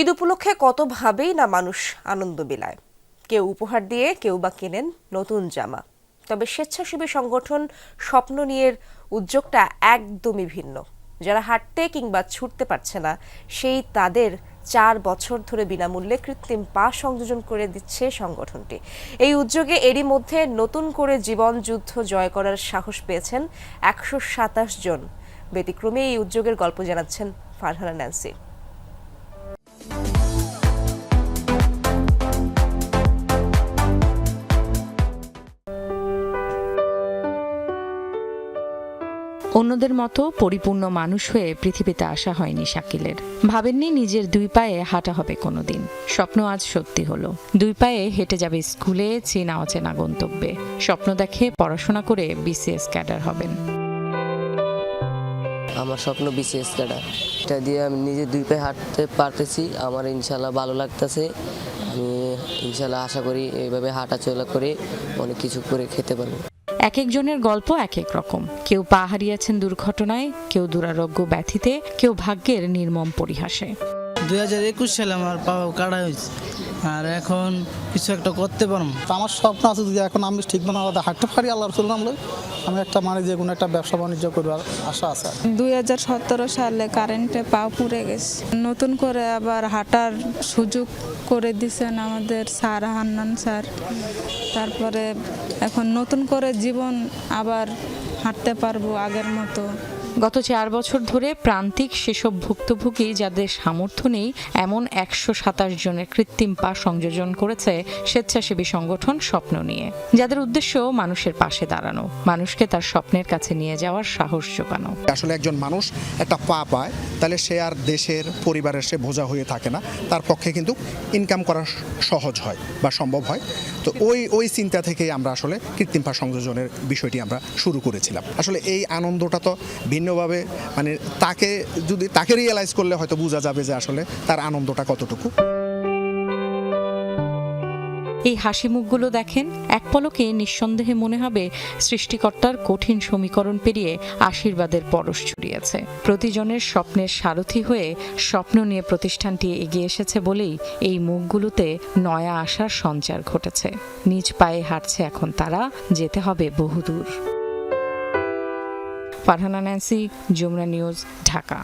ঈদ উপলক্ষে কতভাবেই না মানুষ আনন্দ বিলায়। কেউ উপহার দিয়ে, কেউ বা কেনেন নতুন জামা। তবে স্বেচ্ছাসেবী সংগঠন স্বপ্ন নিয়ের উদ্যোগটা একদমই ভিন্ন। যারা হাঁটতে কিংবা ছুটতে পারছে না, সেই তাদের চার বছর ধরে বিনামূল্যে কৃত্রিম পা সংযোজন করে দিচ্ছে সংগঠনটি। এই উদ্যোগে এরই মধ্যে নতুন করে জীবন যুদ্ধ জয় করার সাহস পেয়েছেন একশো সাতাশ জন। ব্যতিক্রমে এই উদ্যোগের গল্প জানাচ্ছেন ফারহানা ন্যান্সি। অন্যদের মতো পরিপূর্ণ মানুষ হয়ে পৃথিবীতে আসা হয়নি শাকিলের। ভাবেননি নিজের দুই পায়ে হাঁটা হবে কোনোদিন। স্বপ্ন আজ সত্যি হলো। দুই পায়ে হেঁটে যাবে স্কুলে, চেনা অচেনা গন্তব্যে। স্বপ্ন দেখে পড়াশোনা করে বিসিএস ক্যাডার হবেন। আমার স্বপ্ন বিসিএস ক্যাডার। এটা দিয়ে আমি নিজে দুই পায়ে হাঁটতে পারতেছি। আমার ইনশাল্লাহ ভালো লাগতেছে। আমি ইনশাল্লাহ আশা করি এইভাবে হাঁটা চলা করে অনেক কিছু করে খেতে পারব। এক একজনের গল্প এক এক রকম। কেউ পা হারিয়েছেন দুর্ঘটনায়, কেউ দুরারোগ্য ব্যথিতে, কেউ ভাগ্যের নির্মম পরিহাসে। দুই হাজার একুশ সালে আমার পা কাটা হয়েছে। আর এখন কিছু একটা করতে পারব। আমার স্বপ্ন আছে যদি এখন আমি ঠিক মতো আলাদা হাঁটতে পারি, আল্লাহ রসুল নাম আমি একটা মানে যে কোনো একটা ব্যবসা বাণিজ্য করবার আশা আছে। দুই হাজার সতেরো সালে কারেন্টে পা পুড়ে গেছে। নতুন করে আবার হাঁটার সুযোগ করে দিছেন আমাদের স্যার হান্নান স্যার। তারপরে এখন নতুন করে জীবন আবার হাঁটতে পারব আগের মতো। গত চার বছর ধরে প্রান্তিক সেসব ভুক্তভোগী যাদের সামর্থ্য নেই, এমন একশো সাতাশ জনের কৃত্রিম পা সংযোজন করেছে স্বেচ্ছাসেবী সংগঠন স্বপ্ন নিয়ে, যাদের উদ্দেশ্য মানুষের পাশে দাঁড়ানো, মানুষকে তার স্বপ্নের কাছে নিয়ে যাওয়ার সাহস জোগানো। আসলে একজন মানুষ একটা পা পায়, তাহলে সে আর দেশের পরিবারের সে বোঝা হয়ে থাকে না, তার পক্ষে কিন্তু ইনকাম করা সহজ হয় বা সম্ভব হয়। তো ওই ওই চিন্তা থেকেই আমরা আসলে কৃত্রিম পা সংযোজনের বিষয়টি আমরা শুরু করেছিলাম। আসলে এই আনন্দটা তো ভিন্নভাবে মানে তাকে যদি, তাকে রিয়েলাইজ করলে হয়তো বোঝা যাবে যে আসলে তার আনন্দটা কতটুকু। এই হাসি মুখগুলো দেখেন, এক পলকে নিঃসন্দেহে মনে হবে সৃষ্টিকর্তার কঠিন সমীকরণ পেরিয়ে আশীর্বাদের পরশ ছড়িয়েছে। প্রতিজনের স্বপ্নের সারথি হয়ে স্বপ্ন নিয়ে প্রতিষ্ঠানটি এগিয়ে এসেছে বলেই এই মুখগুলোতে নয়া আশার সঞ্চার ঘটেছে। নিজ পায়ে হাঁটছে এখন তারা, যেতে হবে বহুদূর। Farhana Nancy Jamuna news Dhaka.